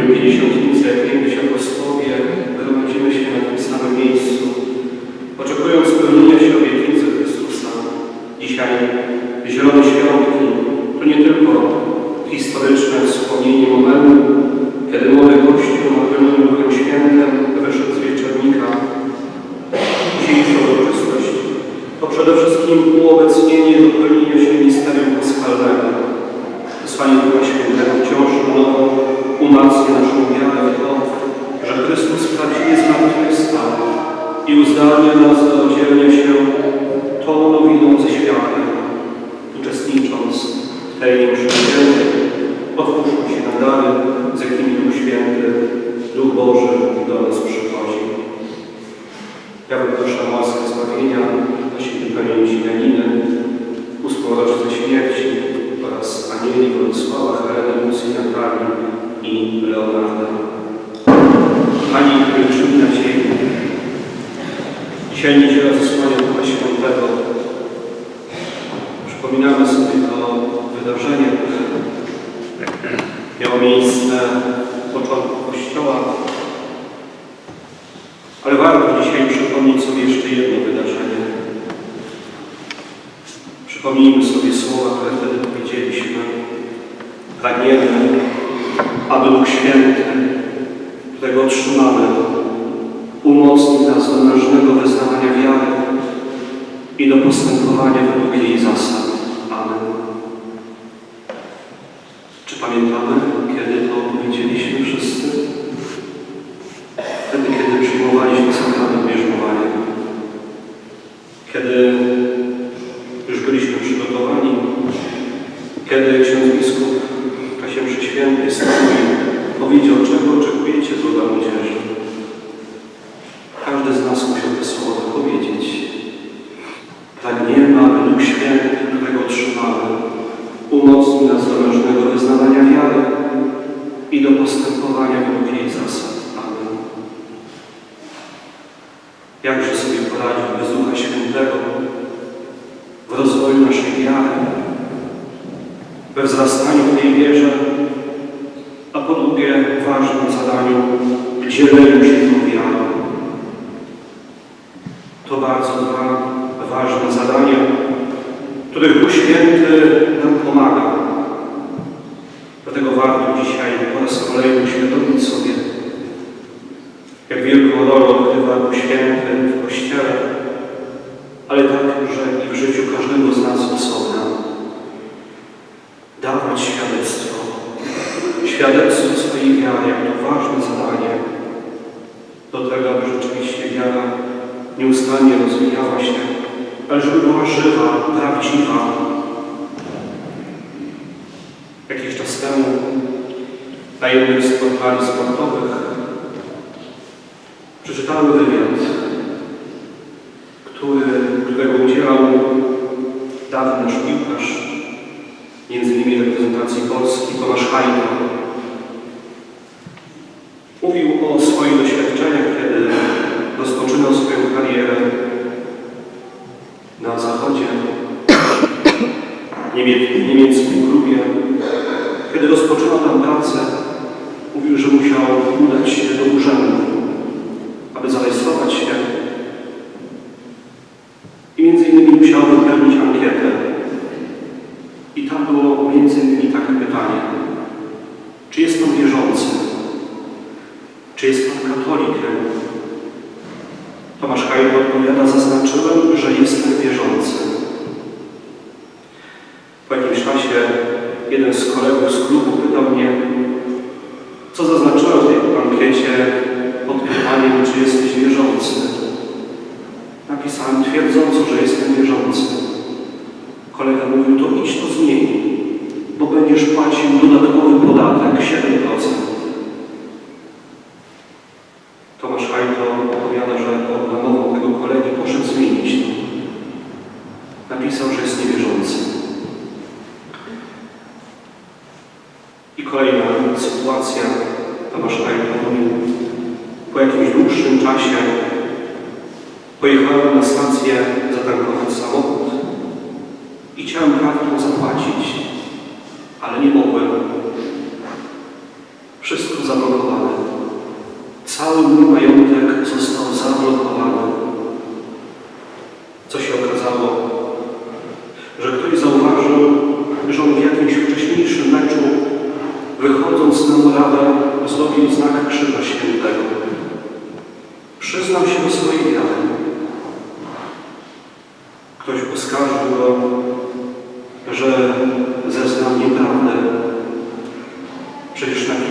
Eu queria encher tej mszy świętej, otwórzmy się na dary, z jakimi Duch Święty, Duch Boży do nas przychodzi. Ja wyproszę o łaskę zbawienia na świętej pamięci Janiny, rocznicę śmierci oraz Anieli Władysława, Heleny, Lucji, Natalii i Leonarda. Pani liczymy na Ciebie. Dzisiaj niedziela zesłania Ducha Świętego. Przypominamy sobie to wydarzenie, które miało miejsce w początku Kościoła. Ale warto dzisiaj przypomnieć sobie jeszcze jedno wydarzenie. Przypomnijmy sobie słowa, które wtedy powiedzieliśmy. Pragniemy, aby Duch Święty, którego otrzymamy, umocnił nas do mężnego wyznawania wiary i do postępowania według jej zasad. Amen. Czy pamiętamy, kiedy to powiedzieliśmy wszyscy? Wtedy, kiedy przyjmowaliśmy sakrament bierzmowania. Kiedy już byliśmy przygotowani, kiedy ksiądz biskup w czasie mszy świętej powiedział, czego oczekujecie droga młodzieży. Każdy z nas musiał te słowa powiedzieć. Pragniemy, aby Duch Święty, którego otrzymamy, umocnił nas do mężnego wyznawania wiary i do postępowania według jej zasad. Amen. Jakże sobie poradzić bez Ducha Świętego w rozwoju naszej wiary, we tej wierze, a po drugie ważnym zadaniu dzieleniu się tą wiarą. To bardzo dwa ważne zadania, których Duch Święty nam pomaga. Dlatego warto dzisiaj po raz kolejny uświadomić sobie, jak wielką rolę odgrywa Duch Święty w Kościele, ale także i w życiu każdego z nas osobna. Dawać świadectwo, świadectwo swojej wiary, jak to ważne zadanie, do tego, aby rzeczywiście wiara nieustannie rozwijała się, ale żeby była żywa, prawdziwa. Jakiś czas temu na jednym z portali sportowych przeczytałem wywiad, Tomasz Hajda. Mówił o swoich doświadczeniach, kiedy rozpoczynał swoją karierę na zachodzie, w niemieckim klubie. Kiedy rozpoczynał tam pracę, mówił, że musiał udać się do urzędu, aby zarejestrować się i między innymi musiał wypełnić ankietę. I tam było między innymi takie pytanie. Czy jest Pan wierzący? Czy jest Pan katolikiem? Tomasz Hajdo odpowiada, zaznaczyłem, że jestem wierzący. Po jakimś czasie jeden z kolegów z klubu pytał mnie, co zaznaczyłem w tej ankiecie pod pytaniem, czy jesteś wierzący. Napisałem twierdząco, że jestem wierzący. Kolega mówił, to idź to zmień, bo będziesz płacił dodatkowy podatek 7%. Tomasz Hajto opowiada, że pod namową tego kolegi poszedł zmienić to. Napisał, że jest niewierzący. I kolejna sytuacja, Tomasz Hajto mówił, po jakimś dłuższym czasie pojechałem na stację zatankować samochód i chciałem kartą zapłacić, ale nie mogłem.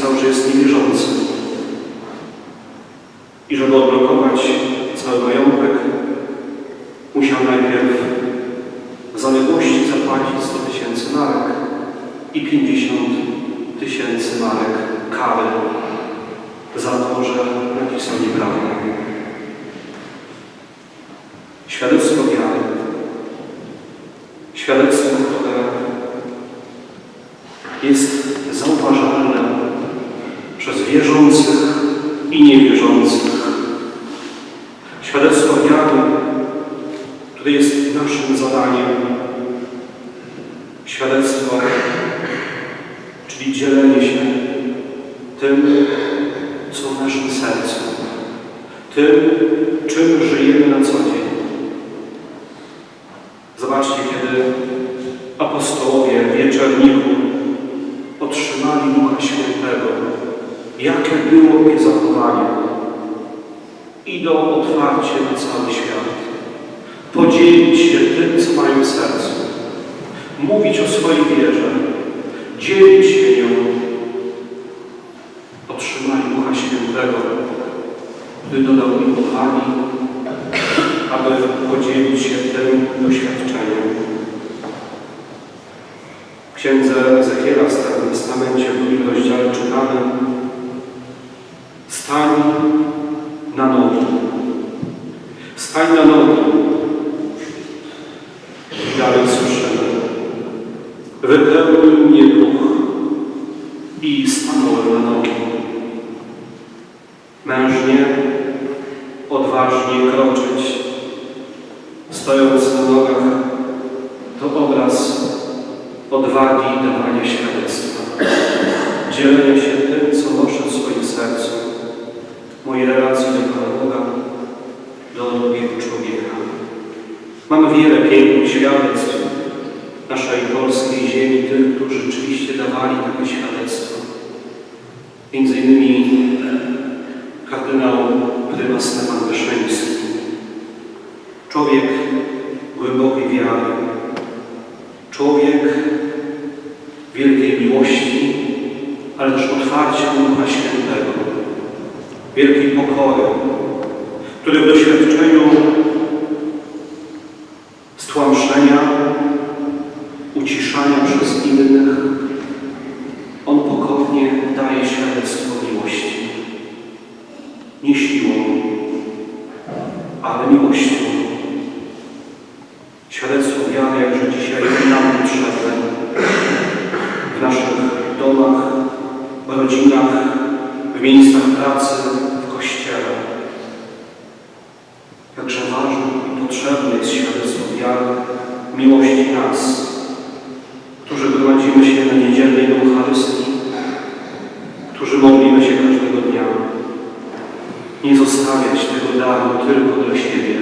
Napisał, że jest niewierzący. I żeby odblokować cały majątek, musiał najpierw w zaległości zapłacić 100 tysięcy marek i 50 tysięcy marek kary za to, że napisał nieprawdę. Świadectwo wiary. Świadectwo, które jest zauważalne przez wierzących i niewierzących. Świadectwo wiary, które jest naszym zadaniem. Świadectwo, czyli dzielenie się tym, co w naszym sercu, tym, czym żyjemy na co dzień. Zobaczcie, kiedy apostołowie w wieczorniku otrzymali Ducha Świętego, jakie było ich zachowanie. Idą otwarcie na cały świat, podzielić się tym, co mają w sercu, mówić o swojej wierze, dzielić się nią. Otrzymali Ducha Świętego, który dodał im odwagi, aby podzielić się tym doświadczeniem. W księdze Ezechiela w Starym Testamencie w drugim rozdziale czytamy Stań na nogi. Stań na nogi. I dalej słyszymy. Wypełnił mnie duch i stanąłem nogi. Mężnie, odważnie kroczyć, stojąc na nogach, to obraz odwagi i dawania świadectwa. Dzielenie się tym, co noszę w swoim sercu, mojej relacji do Pana Boga, do drugiego człowieka. Mamy wiele pięknych świadectw naszej polskiej ziemi, tych, którzy rzeczywiście dawali takie świadectwo. Między innymi kardynał prymas Stefan Wyszyński. Człowiek głębokiej wiary, człowiek wielkiej miłości, ale też otwarcia Ducha Świętego, wielkiej pokory, który w doświadczeniu stłamszenia, uciszania przez innych, on pokornie daje świadectwo miłości. Nie siłą, ale miłością. Świadectwo wiary, jakże dzisiaj nam potrzebne w naszych domach, w rodzinach, w miejscach pracy, w kościele. Jakże ważne i potrzebne jest świadectwo wiary, miłości nas, którzy gromadzimy się na niedzielnej Eucharystii, którzy modlimy się każdego dnia. Nie zostawiać tego daru tylko dla siebie,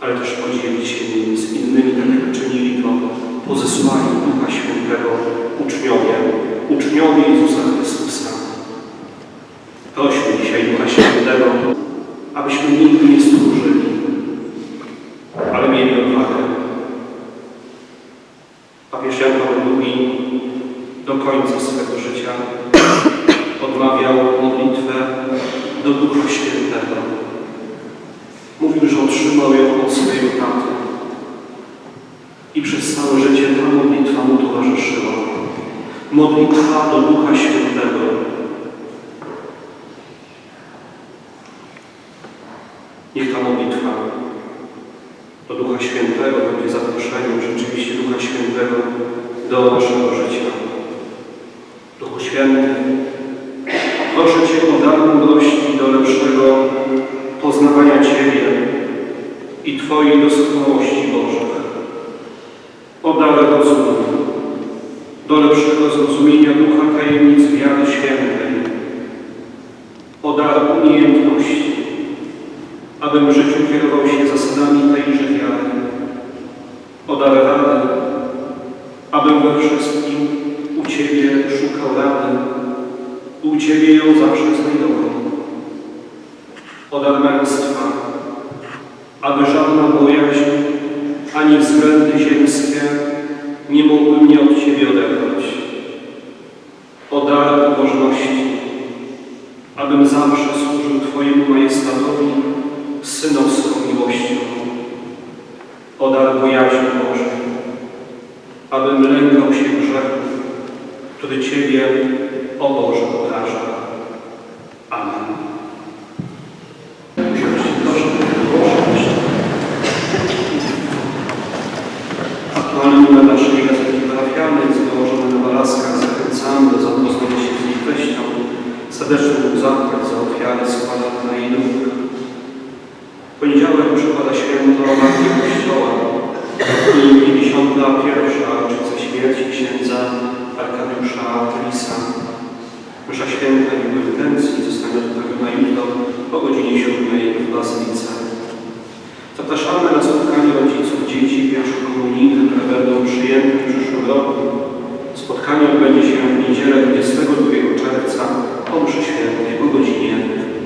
ale też podzielić się nim z innymi, tak jak czynili to po zesłaniu Ducha Świętego uczniowie, uczniowie Jezusa Chrystusa. Prośmy dzisiaj Ducha Świętego, abyśmy nigdy nie stróżyli, ale mieli odwagę. Papież Jan Paweł II do końca swego życia odmawiał modlitwę do Ducha Świętego. Mówił, że otrzymał ją od swojego taty. I przez całe życie ta modlitwa mu towarzyszyła. Modlitwa do Ducha Świętego. Niech ta modlitwa do Ducha Świętego będzie zaproszeniem rzeczywiście Ducha Świętego do naszego życia. Duchu Święty, proszę Cię o dar mądrości do lepszego poznawania Ciebie i Twojej doskonałości Bożych. O dar rozumu, do lepszego zrozumienia ducha tajemnic wiary świętej. o dar umiejętności, abym życiu kierował się zasadami tejże wiary, o dar rady, abym we wszystkim u Ciebie szukał rady, u Ciebie ją zawsze znajdował, o męstwa, aby żadna bojaźń ani względy ziemskie nie mogły mnie od Ciebie odebrać. O dar abym zawsze służył Twojemu majestatowi synowską miłością. O dar bojaźni Bożej, abym lękał się grzechu, który Ciebie, o Boże, obraża. Amen. Usiądźcie, proszę. Proszę. Aktualny numer naszej gazety parafialnej jest wyłożony na Balaskach. Zachęcamy do zapoznania się z jej treścią. Serdeczny Bóg zapłać za ofiary składane na jej duch. W poniedziałek przypada święto Matki Kościoła i 51. rocznica śmierci księdza Arkadiusza Tylisa. Msza święta jego intencji zostanie odprawiona jutro o godzinie 7 w Bazylice. Zapraszamy na spotkanie rodziców dzieci pierwszokomunijnych, które będą przyjęte w przyszłym roku. Spotkanie odbędzie się w niedzielę 22 czerwca o mszy świętej o godzinie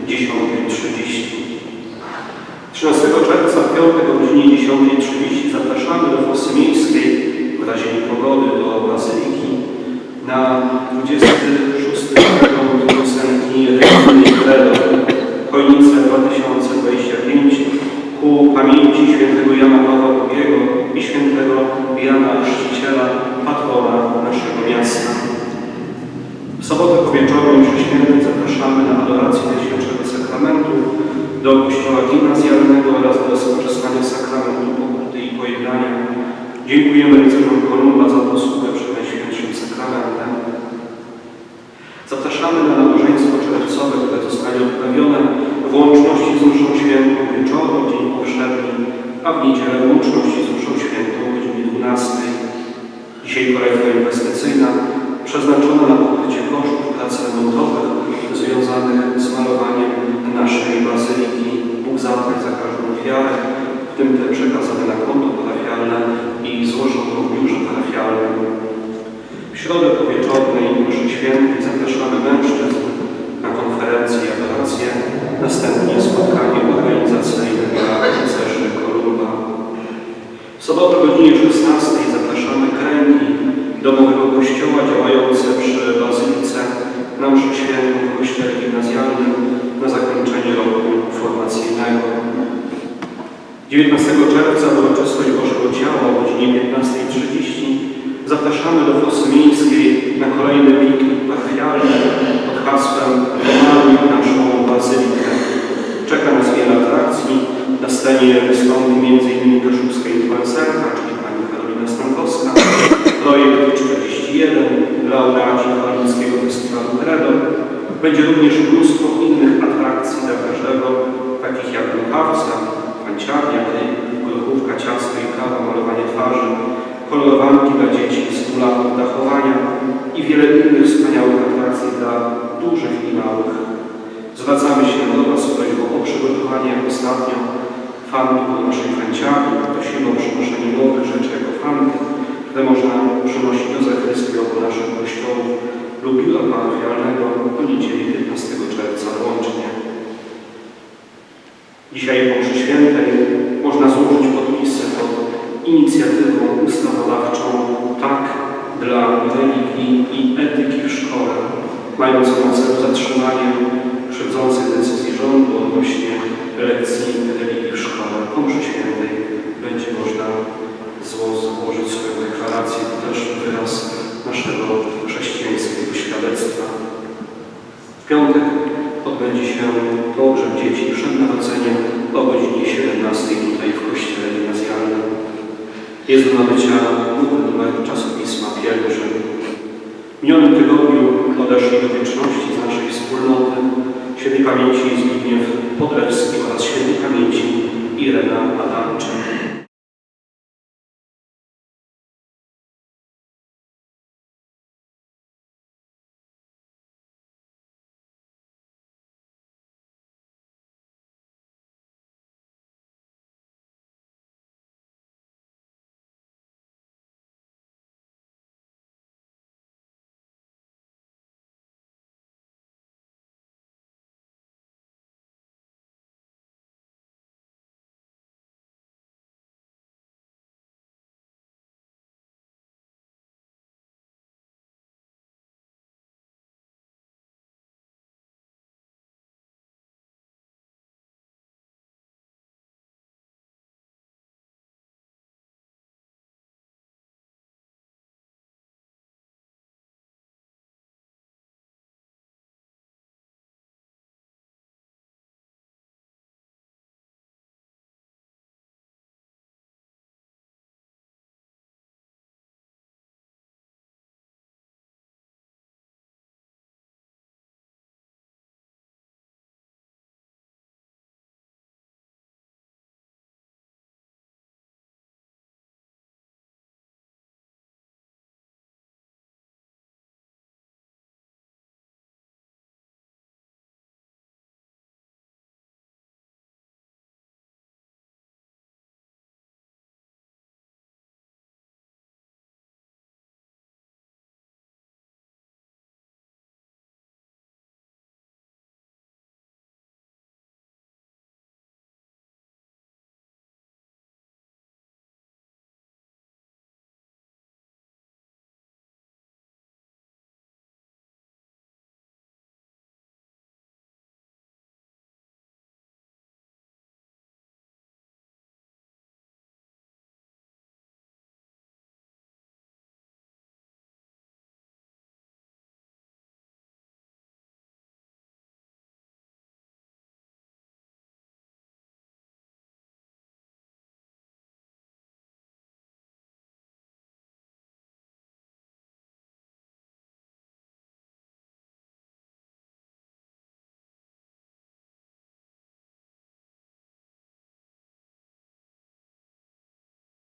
10.30. 13 czerwca piątek o godzinie 10.30 zapraszamy do Fosy Miejskiej w razie niepogody do Bazyliki na 26 przegląd piosenki Religijnej Credo Chojnice 2025 ku pamięci świętego Jana Pawła II i świętego Jana Chrzciciela, patrona naszego miasta. W sobotę po wieczorze mszy świętej zapraszamy na adorację Najświętszego Sakramentu do kościoła gimnazjalnego oraz do skorzystania z sakramentu pokuty i pojednania. Dziękujemy rycerzom Kolumba za posługę przed Najświętszym Sakramentem. Zapraszamy na nabożeństwo czerwcowe, które zostanie odprawione w łączności z mszą świętą wieczoru, dzień powszedni, a w niedzielę w łączności z mszą świętą o godzinie 12. Dzisiaj korekta inwestycyjna przeznaczona na pokrycie kosztów prac remontowych związanych z malowaniem naszej bazyliki. Bóg zapłać za każdą ofiarę, w tym te przekazane na konto parafialne i złożone w biurze parafialnym. W środę po wieczornej mszy świętej zapraszamy mężczyzn na konferencję i adorację, następnie spotkanie organizacyjne dla rycerzy Kolumba. W sobotę o godzinie 16 jak ostatnio fanki do naszej fanciarni. Prosimy o przynoszenie nowych rzeczy jako fanki, które można przynosić do zakrystii obu naszych kościołów lub biura parafialnego do niedzieli 15 czerwca łącznie. Dzisiaj po mszy świętej można złożyć podpisy pod inicjatywą ustawodawczą Tak dla religii i etyki w szkole, mającą na celu zatrzymanie krzywdzących decyzji rządu odnośnie lekcji religii w szkole. Po mszy świętej będzie można zło- złożyć swoją deklarację, to też wyraz naszego chrześcijańskiego świadectwa. W piątek odbędzie się pogrzeb dzieci przed narodzeniem o godzinie 17 tutaj w kościele gimnazjalnym. Jest do nabycia numer czasopisma Pielgrzym. W minionym tygodniu odeszli do wieczności z naszej wspólnoty świętej pamięci Zbigniew Podlewski oraz świętej pamięci Irena Adamczyk.